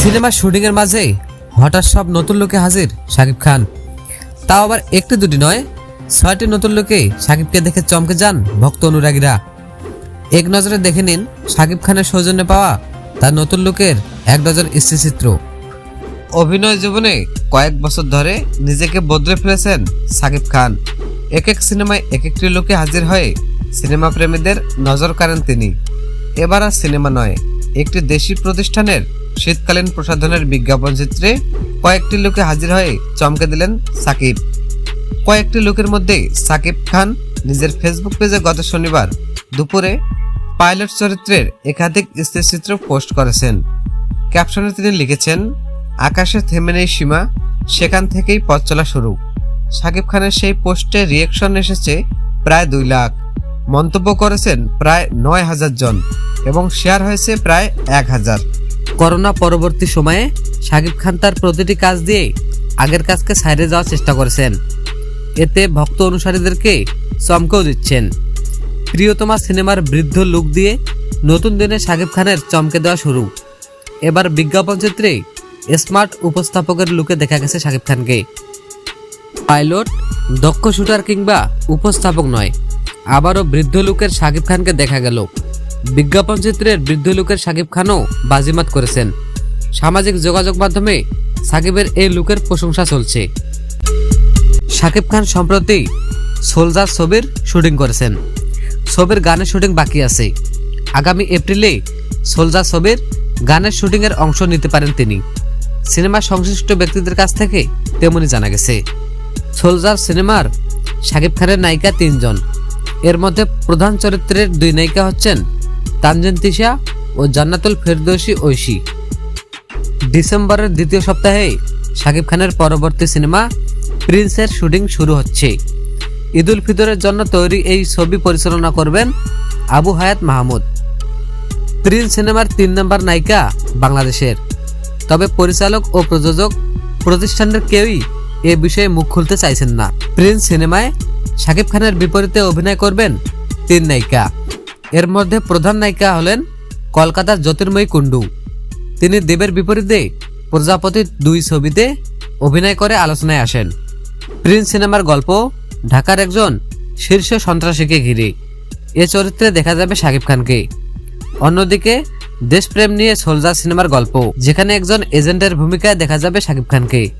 সিনেমার শুটিং এর মাঝে হঠাৎ সব নতুন লোকে হাজির শাকিব খান। তাও আবার একটি দুটি নয়, ছয়টি নতুন লোকে শাকিবকে দেখে চমকে যান ভক্ত অনুরাগীরা। এক নজরে দেখে নিন শাকিব খানের সৌজন্যে পাওয়া তার নতুন লোকের এক ডজন স্থিরচিত্র অভিনয় জীবনে কয়েক বছর ধরে নিজেকে বদলে ফেলেছেন সাকিব খান। এক এক সিনেমায় এক একটি লোকে হাজির হয়ে সিনেমা প্রেমীদের নজর কাড়েন তিনি। এবার আর সিনেমা নয় একটি দেশি প্রতিষ্ঠানের শীতকালীন প্রসাধনের বিজ্ঞাপন চিত্রে কয়েকটি লোকে হাজির হয়ে চমকে দিলেন সাকিব। কয়েকটি লোকের মধ্যে সাকিব খান নিজের ফেসবুক পেজে গত শনিবার দুপুরে পাইলট চরিত্রের একাধিক স্থিরচিত্র পোস্ট করেছেন। ক্যাপশনে তিনি লিখেছেন, আকাশে থেমে নেই সীমা, সেখান থেকেই পথ চলা শুরু। সাকিব খানের সেই পোস্টে রিয়েকশন এসেছে প্রায় দুই লাখ। মন্তব্য করেছেন প্রায় নয় হাজার জন। এবং শেয়ার হয়েছে প্রায় এক হাজার। করোনা পরবর্তী সময়ে শাকিব খান তার প্রতিটি কাজ দিয়ে আগের কাজকে সাইডে যাওয়ার চেষ্টা করেছেন। এতে ভক্ত অনুসারীদেরকে চমকেও দিচ্ছেন। প্রিয়তমা সিনেমার বৃদ্ধ লুক দিয়ে নতুন দিনে শাকিব খানের চমকে দেওয়া শুরু। এবার বিজ্ঞাপন চিত্রে স্মার্ট উপস্থাপকের লুকে দেখা গেছে সাকিব খানকে। পাইলট, দক্ষ শুটার কিংবা উপস্থাপক নয়, আবারও বৃদ্ধ লুকের শাকিব খানকে দেখা গেল। বিজ্ঞাপন চিত্রের বৃদ্ধ লুকের সাকিব খানও বাজিমাত করেছেন। সামাজিক যোগাযোগ মাধ্যমে সাকিবের এই লুকের প্রশংসা চলছে। সাকিব খান সম্প্রতি সোলজার ছবির শুটিং করেছেন। ছবির গানের শুটিং বাকি আছে। আগামী এপ্রিলে সোলজার ছবির গানের শুটিংয়ের অংশ নিতে পারেন তিনি। সিনেমার সংশ্লিষ্ট ব্যক্তিদের কাছ থেকে তেমনই জানা গেছে। সোলজার সিনেমার শাকিব খানের নায়িকা তিনজন। এর মধ্যে প্রধান চরিত্রের দুই নায়িকা হচ্ছেন তানজিন তিশা ও জান্নাতুল ফেরদৌসি ঐশী। ডিসেম্বরের দ্বিতীয় সপ্তাহে শাকিব খানের পরবর্তী সিনেমা প্রিন্সের শুটিং শুরু হচ্ছে। ঈদুল ফিতরের জন্য তৈরি এই ছবি পরিচালনা করবেন আবু হায়াত মাহমুদ। প্রিন্স সিনেমার তিন নম্বর নায়িকা বাংলাদেশের। তবে পরিচালক ও প্রযোজক প্রতিষ্ঠানের কেউই এ বিষয়ে মুখ খুলতে চাইছেন না। প্রিন্স সিনেমায় শাকিব খানের বিপরীতে অভিনয় করবেন তিন নায়িকা। এর মধ্যে প্রধান নায়িকা হলেন কলকাতার জ্যোতির্ময়ী কুণ্ডু। তিনি দেবের বিপরীতে প্রজাপতির দুই ছবিতে অভিনয় করে আলোচনায় আসেন। প্রিন্স সিনেমার গল্প, ঢাকার একজন শীর্ষ সন্ত্রাসীকে ঘিরে। এ চরিত্রে দেখা যাবে শাকিব খানকে। অন্যদিকে দেশপ্রেম নিয়ে সোলজার সিনেমার গল্প, যেখানে একজন এজেন্টের ভূমিকায় দেখা যাবে শাকিব খানকে।